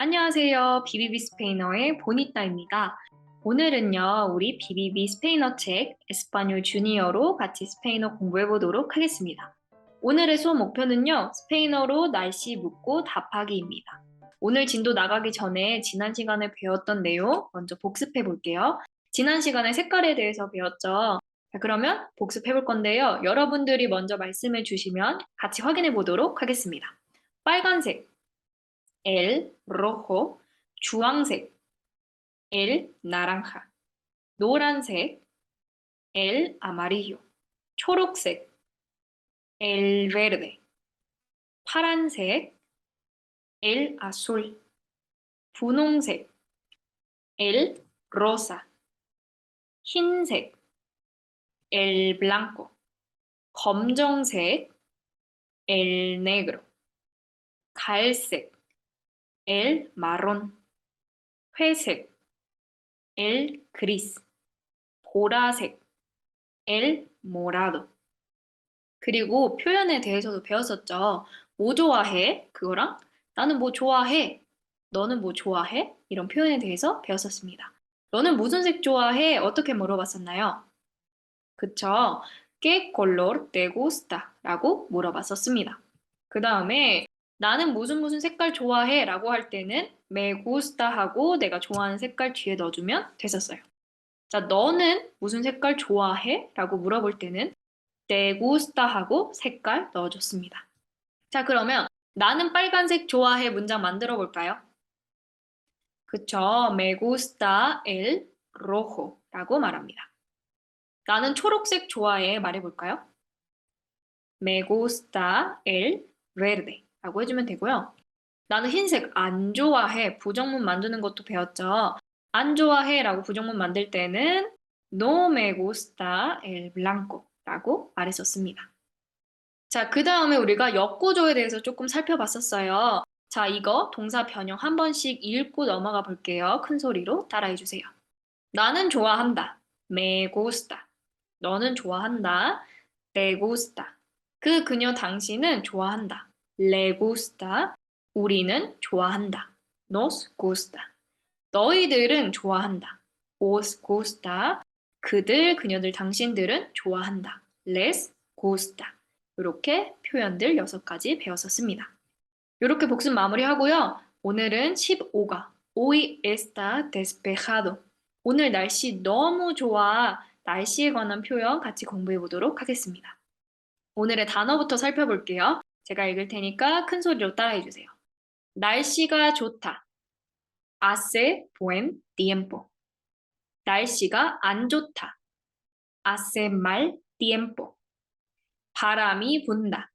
안녕하세요. 비비비 스페인어의 보니따입니다. 오늘은요, 우리 비비비 스페인어 책 에스파뇰 주니어로 같이 스페인어 공부해 보도록 하겠습니다. 오늘의 수업 목표는요, 스페인어로 날씨 묻고 답하기입니다. 오늘 진도 나가기 전에 지난 시간에 배웠던 내용 먼저 복습해 볼게요. 지난 시간에 색깔에 대해서 배웠죠. 자, 그러면 복습해 볼 건데요. 여러분들이 먼저 말씀해 주시면 같이 확인해 보도록 하겠습니다. 빨간색, el rojo, 주황색, el naranja, 노란색, el amarillo, 초록색, el verde, 파란색, el azul, 분홍색, el rosa, 흰색, el blanco, 검정색, el negro, 갈색, el marrón, 회색, el gris, 보라색, el morado. 그리고 표현에 대해서도 배웠었죠. 뭐 좋아해? 그거랑 나는 뭐 좋아해? 너는 뭐 좋아해? 이런 표현에 대해서 배웠었습니다. 너는 무슨 색 좋아해? 어떻게 물어봤었나요? 그쵸? ¿Qué color te gusta? 라고 물어봤었습니다. 그 다음에 나는 무슨 무슨 색깔 좋아해 라고 할 때는 me gusta 하고 내가 좋아하는 색깔 뒤에 넣어주면 됐었어요. 자, 너는 무슨 색깔 좋아해? 라고 물어볼 때는 te gusta 하고 색깔 넣어줬습니다. 자, 그러면 나는 빨간색 좋아해 문장 만들어 볼까요? 그쵸. me gusta el rojo 라고 말합니다. 나는 초록색 좋아해 말해볼까요? me gusta el verde 라고 해주면 되고요. 나는 흰색 안 좋아해. 부정문 만드는 것도 배웠죠. 안 좋아해 라고 부정문 만들 때는 no me gusta el blanco 라고 말했었습니다. 자, 그 다음에 우리가 역구조에 대해서 조금 살펴봤었어요. 자, 이거 동사 변형 한 번씩 읽고 넘어가 볼게요. 큰 소리로 따라해 주세요. 나는 좋아한다. me gusta. 너는 좋아한다. te gusta. 그 그녀 당신은 좋아한다. Le gusta. 우리는 좋아한다. nos gusta. 너희들은 좋아한다. os gusta. 그들, 그녀들, 당신들은 좋아한다. les gusta. 이렇게 표현들 6가지 배웠었습니다. 이렇게 복습 마무리하고요. 오늘은 15가 Hoy está despejado. 오늘 날씨 너무 좋아. 날씨에 관한 표현 같이 공부해 보도록 하겠습니다. 오늘의 단어부터 살펴볼게요. 제가 읽을 테니까 큰 소리로 따라해 주세요. 날씨가 좋다. Hace buen tiempo. 날씨가 안 좋다. Hace mal tiempo. 바람이 분다.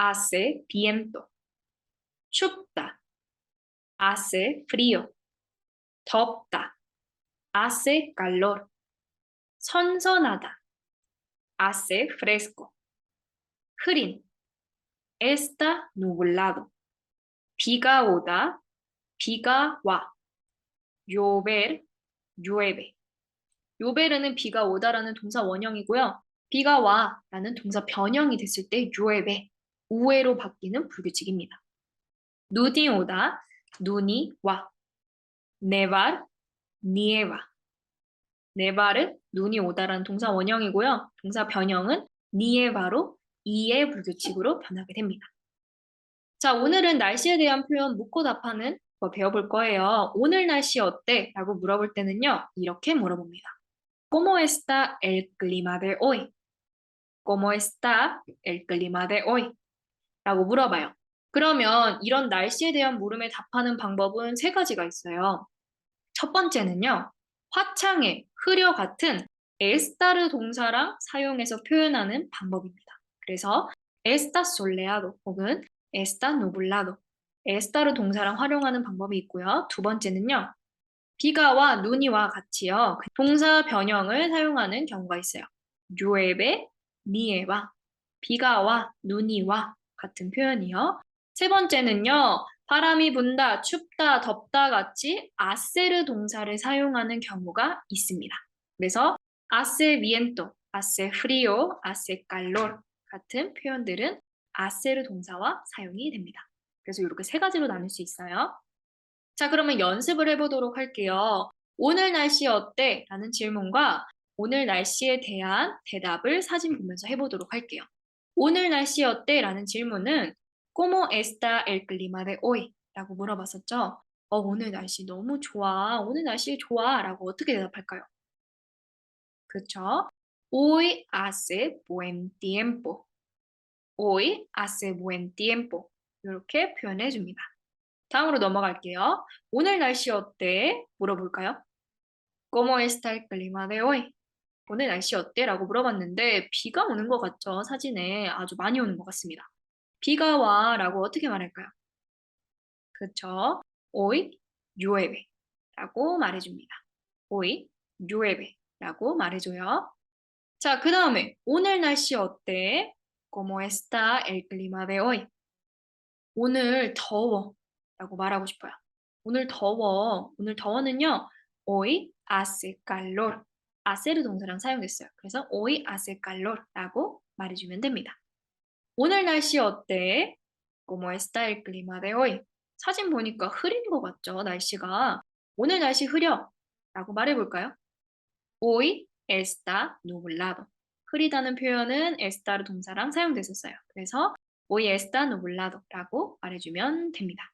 Hace viento. 춥다. Hace frío. 덥다. Hace calor. 선선하다. Hace fresco. 흐린. Está nublado. 비가 오다. 비가 와. llover, llueve. llover는 비가 오다라는 동사 원형이고요. 비가 와라는 동사 변형이 됐을 때 llueve, 우회로 바뀌는 불규칙입니다. 눈이 오다, 눈이 와. nevar, nieva. nevar은 눈이 오다라는 동사 원형이고요. 동사 변형은 nieva로 이의 불규칙으로 변하게 됩니다. 자, 오늘은 날씨에 대한 표현 묻고 답하는 거 배워볼 거예요. 오늘 날씨 어때? 라고 물어볼 때는요. 이렇게 물어봅니다. ¿Cómo está el clima de hoy? ¿Cómo está el clima de hoy? 라고 물어봐요. 그러면 이런 날씨에 대한 물음에 답하는 방법은 세 가지가 있어요. 첫 번째는요. 화창해, 흐려 같은 에스타르 동사랑 사용해서 표현하는 방법입니다. 그래서 está soleado 혹은 está nublado, 에스타르 동사랑 활용하는 방법이 있고요. 두 번째는요. 비가 와, 눈이 와 같이요. 동사 변형을 사용하는 경우가 있어요. llueve, nieva. 비가 와, 눈이 와 같은 표현이요. 세 번째는요. 바람이 분다, 춥다, 덥다 같이 아세르 동사를 사용하는 경우가 있습니다. 그래서 hace viento, hace frío, hace calor 같은 표현들은 아세르 동사와 사용이 됩니다. 그래서 이렇게 세 가지로 나눌 수 있어요. 자, 그러면 연습을 해보도록 할게요. 오늘 날씨 어때? 라는 질문과 오늘 날씨에 대한 대답을 사진 보면서 해보도록 할게요. 오늘 날씨 어때? 라는 질문은 ¿Cómo está el clima de hoy? 라고 물어봤었죠. 어, 오늘 날씨 너무 좋아. 오늘 날씨 좋아. 라고 어떻게 대답할까요? 그쵸? Hoy hace buen tiempo. Hoy hace buen tiempo. 이렇게 표현해 줍니다. 다음으로 넘어갈게요. 오늘 날씨 어때? 물어볼까요? ¿Cómo está el clima de hoy? 오늘 날씨 어때? 라고 물어봤는데 비가 오는 것 같죠? 사진에 아주 많이 오는 것 같습니다. 비가 와 라고 어떻게 말할까요? 그쵸? Hoy llueve 라고 말해줍니다. Hoy llueve 라고 말해줘요. 자, 그 다음에 오늘 날씨 어때? ¿Cómo está el clima de hoy? 오늘 더워 라고 말하고 싶어요. 오늘 더워. 오늘 더워는요. hoy hace calor. hace를 동사랑 사용됐어요. 그래서 hoy hace calor 라고 말해주면 됩니다. 오늘 날씨 어때? ¿Cómo está el clima de hoy? 사진 보니까 흐린 것 같죠? 날씨가. 오늘 날씨 흐려 라고 말해볼까요? Hoy está nublado. 흐리다는 표현은 esta를 동사랑 사용됐었어요. 그래서 hoy está nublado라고 말해주면 됩니다.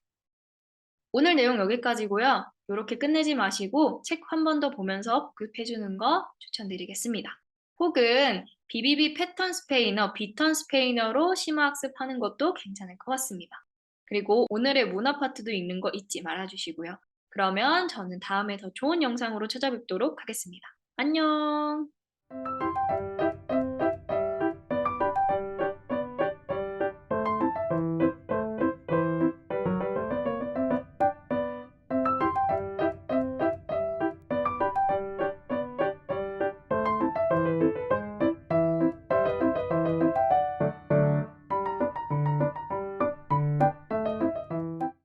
오늘 내용 여기까지고요. 이렇게 끝내지 마시고 책 한 번 더 보면서 복습해주는 거 추천드리겠습니다. 혹은 BBB 패턴 스페인어, 비턴 스페인어로 심화학습하는 것도 괜찮을 것 같습니다. 그리고 오늘의 문화 파트도 있는 거 잊지 말아주시고요. 그러면 저는 다음에 더 좋은 영상으로 찾아뵙도록 하겠습니다. 안녕!